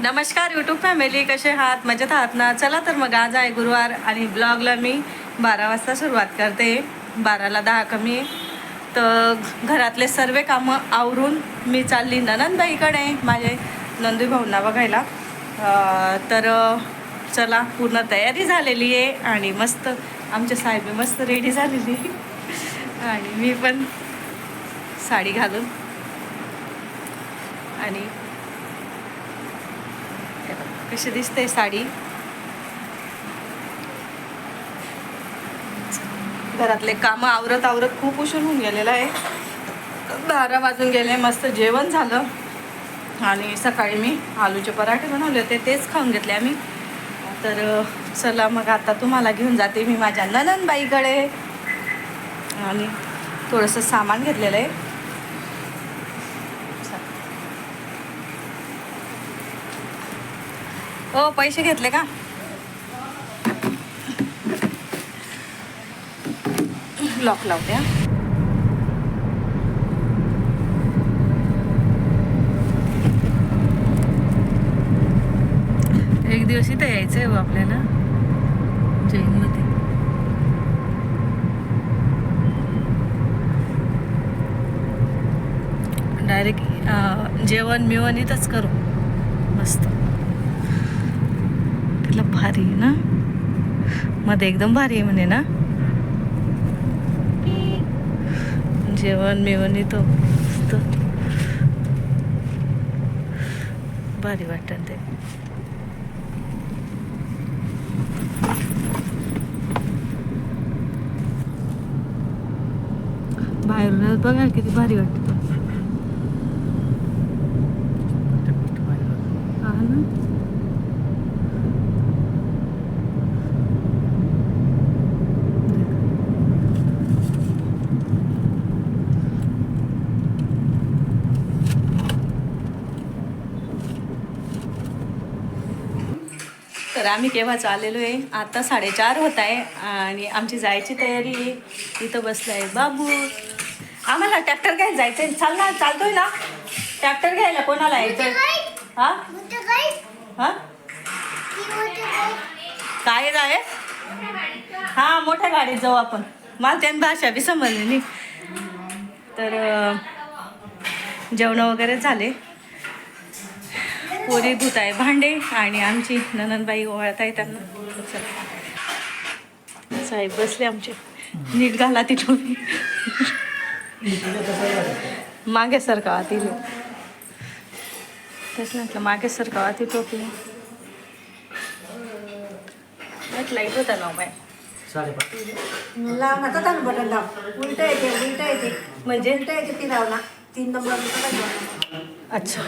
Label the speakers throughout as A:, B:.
A: नमस्कार YouTube family कसे आहात? मजेत आहात ना? चला तर मग आज आहे गुरुवार आणि ब्लॉगला मी बारा वाजता सुरुवात करते. बाराला दहा कमी आहे. तर घरातले सर्व कामं आवरून मी चालली ननंदबाईकडे माझे नंदू भाऊंना बघायला. तर चला पूर्ण तयारी झालेली आहे आणि मस्त आमच्या साहेब मस्त रेडी झालेली आणि मी पण साडी घालून आणि कशी दिसते साडी? घरातले कामं आवरत आवरत खूप उशीर होऊन गेलेला आहे. बारा वाजून गेले मस्त जेवण झालं. आणि सकाळी मी आलूचे पराठे बनवले होते तेच खाऊन घेतले आम्ही. तर चला मग आता तुम्हाला घेऊन जाते मी माझ्या ननंदबाईकडे. आणि थोडंसं सामान घेतलेलं आहे. हो पैसे घेतले का? लॉक लावते हा. एक दिवस इथं यायचं आहे हो आपल्याला. जैनमध्ये डायरेक्ट जेवण मिवण इथंच करू. मस्त. तिला भारी आहे ना? मध्ये एकदम भारी आहे म्हणे ना? जेवण मेवण येतो. मस्त. भारी वाटतं ते. बाहेरूनच बघा किती भारी वाटतं हा ना तर आम्ही केव्हाच आलेलो आहे? आता साडेचार होत आहे आणि आमची जायची तयारी आहे. इथं बसलं आहे बाबू. आम्हाला ट्रॅक्टर घ्यायला जायचं आहे चाल ना चालतोय ना? ट्रॅक्टर घ्यायला कोणाला यायचं हा? हा? काय आहे? हा मोठ्या गाडीत जाऊ आपण. मला त्यांनी भाषा बी समजली नाही. तर जेवणं वगैरे झाले. पोरी धुत आहे. भांडे आणि आमची ननंदबाई ओवाळत आहे त्यांना. साहेब बसले आमचे. नीट घाला ती टोपी मागे सरकावा ती तेच म्हटलं मागे सरकावा ती टोपी लाइट होता ना बाय
B: लाव ना तर बटन दाब उलट येते उलट येते.
A: म्हणजे?
B: उलट येते ती लाव ना. तीन नंबर.
A: अच्छा.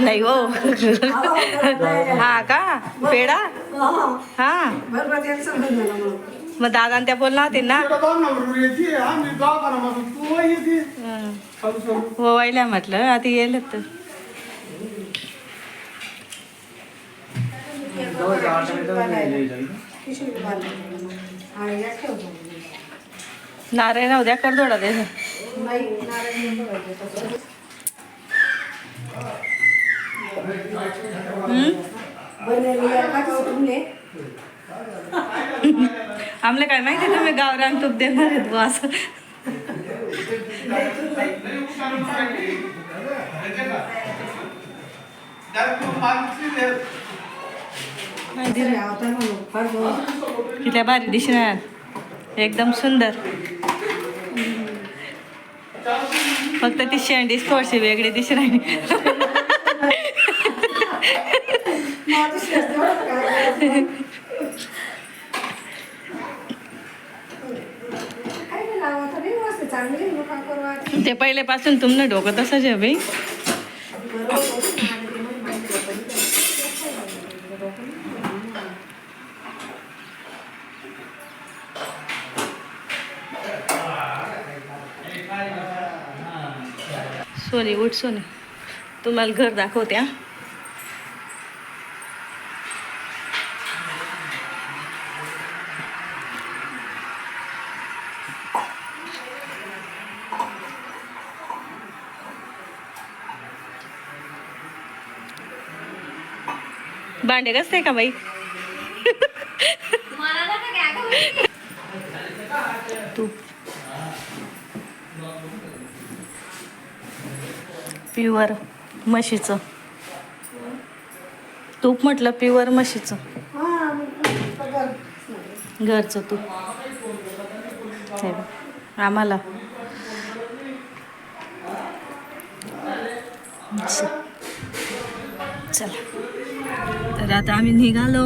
A: नाही हो. हा का? पेडा हा.
B: मग
A: दादा त्या बोलणार होते ना? हो वाईल्या म्हटलं आता येईल तर
B: पिशवीत बांधून आणि यात ठेवतो
A: नारायण राहू द्या करदोडा दे
B: नाही नारळ घेऊन बघायचं तसं. बनवलेली आहे का ती उठून ये.
A: आम्हाला काय माहिती तुम्ही गावरान तूप देणार आहेत बुवा असं. किती भारी दिसणार. एकदम सुंदर. फक्त ती शेंडीच थोडीशी वेगळी दिसणार. ते पहिल्यापासून तुमनं डोकं तसंच आहे बाई सोनी उठ सोनी. तुम्हाला घर दाखवत्या भांडे कसते का बाई? प्युअर म्हशीचं. तूप म्हटलं प्युअर म्हशीचं. घरचं तूप. आम्हाला. चला. तर आता आम्ही निघालो.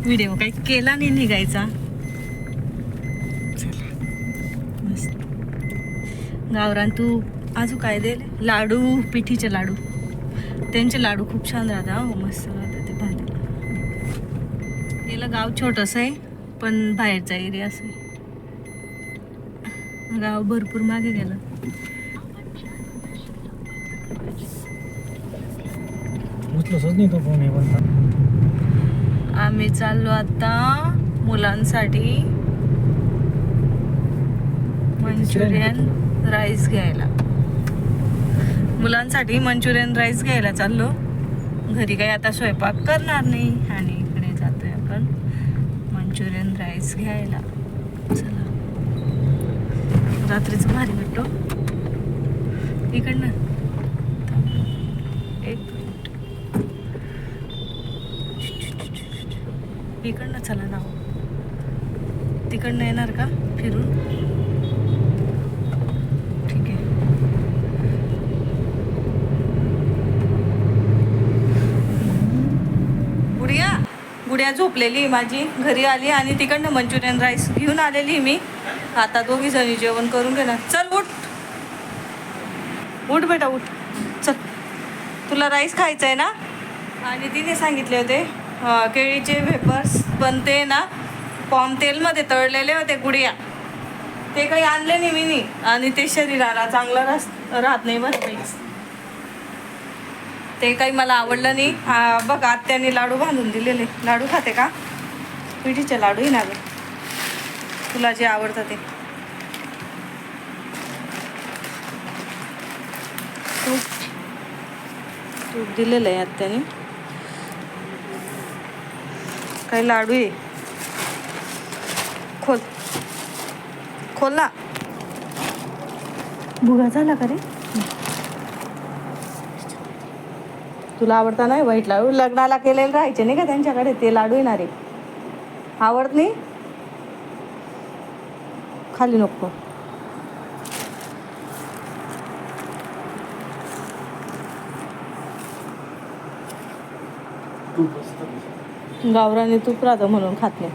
A: व्हिडिओ काही केला नाही निघायचा. चला. गावरान तू अजून काय दे लाडू पिठीचे लाडू. त्यांचे लाडू खूप छान राहतात हो मस्त राहतात ते भांड्याला गेलं गाव छोटंसं आहे पण बाहेरचा एरिया असं आहे. गाव भरपूर मागे गेलं. आम्ही चाललो आता मुलांसाठी मंचुरियन राईस घ्यायला. मुलांसाठी मंचुरियन राईस घ्यायला चाललो. घरी काही आता स्वयंपाक करणार नाही आणि इकडे जातोय आपण मंचुरियन राईस घ्यायला. चला. रात्रीचं भारी वाटतो हो. इकडनं. एक मिनिट. इकडनं चला ना हो. तिकडनं येणार का? फिरून ठीक आहे गुडिया गुडिया झोपलेली माझी. घरी आली आणि तिकडनं मंचुरियन राईस घेऊन आलेली मी. आता दोघी जणी जेवण करून घेणार. चल उठ. उठ बेटा उठ. चल. तुला राईस खायचं आहे ना? आणि तिने सांगितले होते केळीचे वेपर्स पण ते ना पॉम तेलमध्ये तळलेले होते गुडिया. ते काही आणले नाही मी नी. आणि ते शरीराला चांगलं रास राहत नाही बरं ते काही मला आवडलं नाही. हा, बघ आत्याने लाडू बांधून दिलेले. लाडू खाते का? पिठीचे लाडू आहे ना गं तुला जे आवडतं ते. तूप. तूप दिलेलं आहे आत्याने. काही लाडू आहे. खोल. खोल ना. भुगा झाला का रे? तुला आवडता नाही? वाईट लाडू. लग्नाला केलेले राहायचे नाही का त्यांच्याकडे? ते लाडू येणारे आवडत नाही? खाली नको. गावराने तूप राहतं म्हणून खात नाही.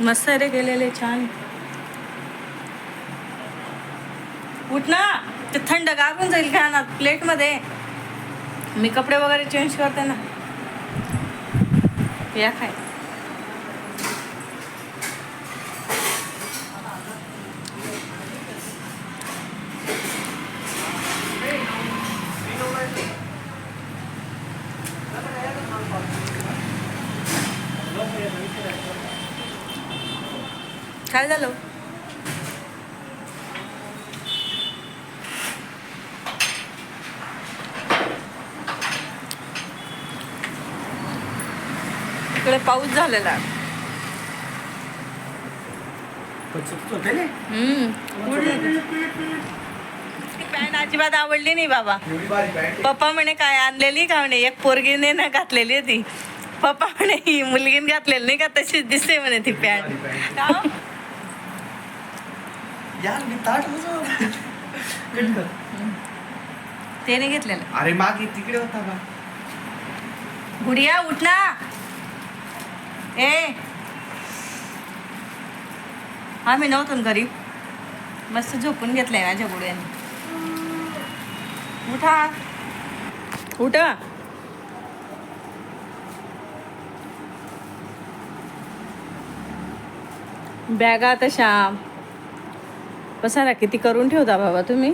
A: मस्त रे गेलेले छान. उठ ना. ते थंड गागून जाईल घाणात प्लेटमध्ये. मी कपडे वगैरे चेंज करते ना. या खाय. काय झालं? इकडे पाऊस झालेला. पॅन्ट अजिबात आवडली नाही बाबा. पप्पा म्हणे काय आणलेली का म्हणे? एक पोरगीने ना घातलेली ती पप्पा म्हणे ही मुलगीने घातलेली नाही का? तशीच दिसते म्हणे ती पॅन्ट. त्याने घेतलेलं.
C: अरे मागे तिकडे होता बा.
A: गुडिया उठ ना. ए. आम्ही नव्हतो ना घरी. मस्त झोपून घेतलंय माझ्या गुडियाने उठा. उठा. बॅगा तशा पसारा किती करून ठेवता बाबा तुम्ही?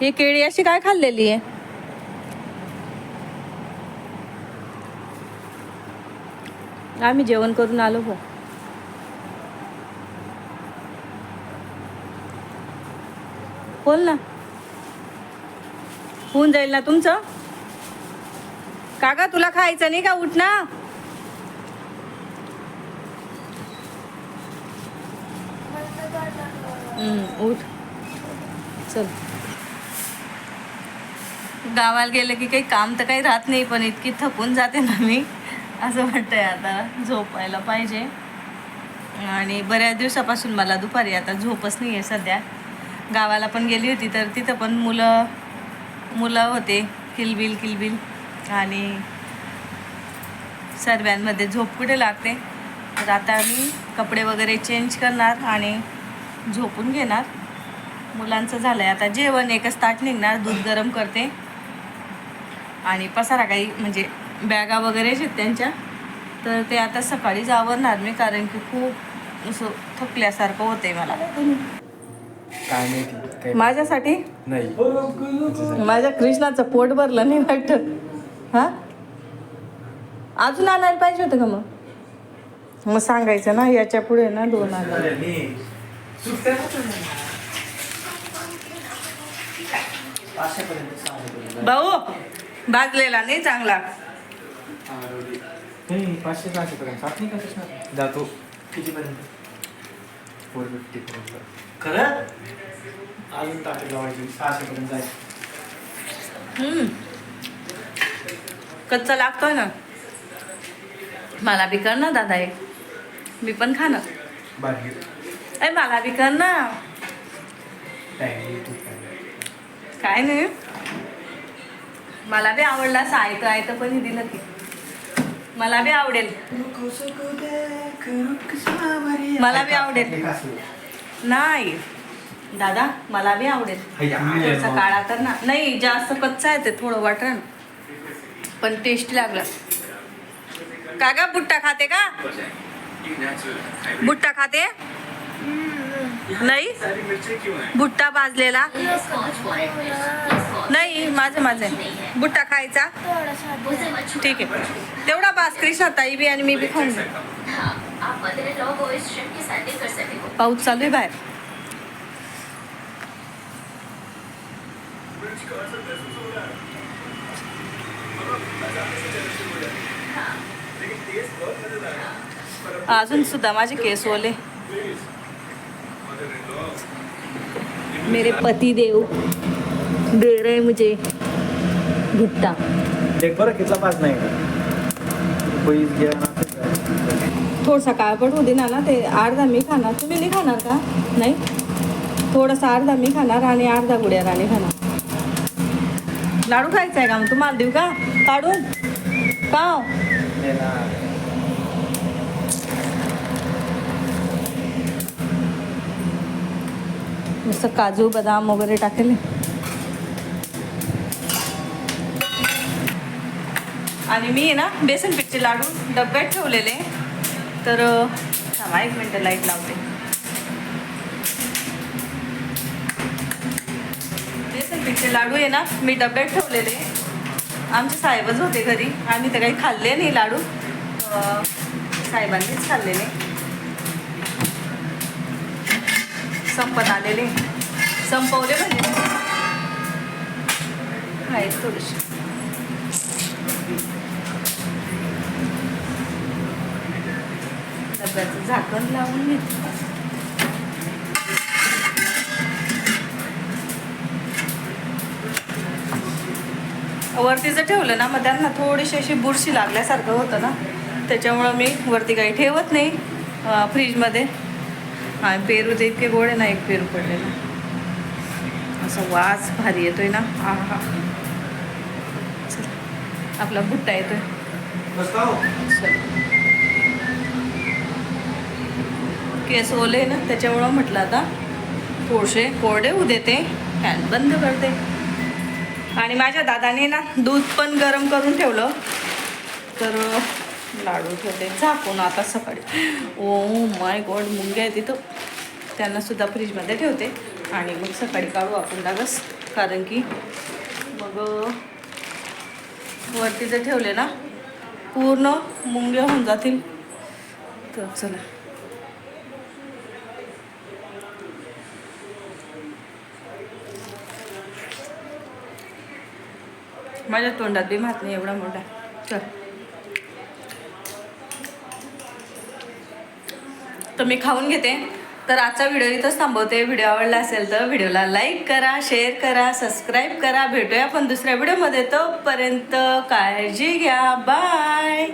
A: ही केळी अशी काय खाल्लेली आहे? आम्ही जेवण करून आलो हो. बोल ना. होऊन जाईल ना तुमचं? काका तुला खायचं नाही का? उठ ना. उठ. चल. गावाला गेलं की काही काम तर काही राहत नाही पण इतकी थकून जाते ना मी. असं वाटतंय आता झोपायला पाहिजे. आणि बऱ्याच दिवसापासून मला दुपारी आता झोपच नाही आहे सध्या. गावाला पण गेली होती तर तिथं पण मुलं मुलं होते किलबिल किलबिल. आणि सर्वांमध्ये झोप कुठे लागते? तर आता मी कपडे वगैरे चेंज करणार आणि झोपून घेणार. मुलांचं झालं आहे आता जेवण एकच ताट निघणार दूध गरम करते. आणि पसारा काही म्हणजे बॅगा वगैरे आहेत त्यांच्या. तर ते आता सकाळीच आवरणार मी कारण की खूप असं थकल्यासारखं होतंय मला. माझ्यासाठी?
C: नाही.
A: माझ्या कृष्णाचं पोट भरलं नाही वाटत. हा? अजून आणायला पाहिजे होतं का मग? मग सांगायचं ना याच्यापुढे ना दोन आणायला. भाऊ भाजलेला नाही चांगला.
C: नाही पाचशे सहाशे पर्यंत सात नाही का कृष्णा जातो कितीपर्यंत? फोर फिफ्टी पर्यंत.
D: खरं? अजून टाकी लावायची. सहाशे पर्यंत
A: हम्म. कच्चा लागतोय ना? मला बी कर ना दादा एक. मी पण खाणार.
C: बाहेर
A: अय मला बी कर ना.
C: काय तू काय
A: काय नाही. मला बी आवडला असं आयतं आयतं पण दिलं की. मला बी आवडेल. मला बी आवडेल. नाही. दादा मला बी आवडेल. थोडंसं काळा कर ना. नाही जास्त कच्चा आहे ते थोडं वाटण. पण टेस्टी लागलं. का ग बुट्टा खाते का? बुट्टा खाते? नाही? भुट्टा भाजलेला. नाही माझं माझे. बुट्टा खायचा. ठीक आहे. तेवढा बास कृष्णा ताई बी आणि मी बी खाऊन पाऊस चालू आहे बाहेर. अजून सुद्धा माझे केस ओले. मेरे पति देव दे रहे मुझे भुट्टा।
D: एक बरं कितला पाच नाही
C: पैस घ्या ना
A: थोडसा काळपट होऊ देणार ना ते अर्धा मी खाणार. तुम्ही नाही खाणार का? नाही? थोडासा अर्धा मी खाणार आणि अर्धा गुड्या राणी खाणार. लाडू खायचा आहे का मग? तुम्हाला देऊ का? काढून? का नुसतं काजू बदाम वगैरे टाकेल. आणि मी आहे ना बेसन पिठचे लाडू डब्यात ठेवलेले. तर थांबा एक मिनटं लाइट लावते. बेसन पिठचे लाडू आहे ना मी डब्यात ठेवलेले. आमचे साहेबच होते घरी. आम्ही तर काही खाल्ले नाही लाडू. साहेबांनीच खाल्लेले. संपत आलेले. संपवले म्हणजे? आहेत थोडेसे. डब्याचं झाकण लावून घेतलं वरती जर ठेवलं ना मग त्यांना थोडीशी अशी बुरशी लागल्यासारखं होतं ना. त्याच्यामुळं मी वरती काही ठेवत नाही फ्रीजमध्ये हा पेरू ते इतके गोड आहे ना एक पेरू पडलेला. असं वास भारी येतोय ना. हा हा. चल आपला बुट्टा येतोय. केस ओले ना त्याच्यामुळं म्हटलं आता थोडसे कोरडे होऊ देते फॅन बंद करते. आणि माझ्या दादाने ना दूध पण गरम करून ठेवलं. तर लाडू ठेवते. झाकून आता सकाळी. ओ माय गॉड मुंग्या आहे तिथं त्यांना सुद्धा फ्रीजमध्ये ठेवते. आणि मग सकाळी काढू आपण डागस कारण की मग वरती जर ठेवले ना पूर्ण मुंग्या होऊन जातील. तर चला. माझ्या तोंडात बी मात नाही एवढा मोठा. चल. तर मी खाऊन घेते. तर आजचा व्हिडिओ इथंच थांबवते. व्हिडिओ आवडला असेल तर व्हिडिओला लाईक करा शेअर करा सबस्क्राईब करा. भेटूया पण दुसऱ्या व्हिडिओमध्ये. तोपर्यंत काळजी घ्या. बाय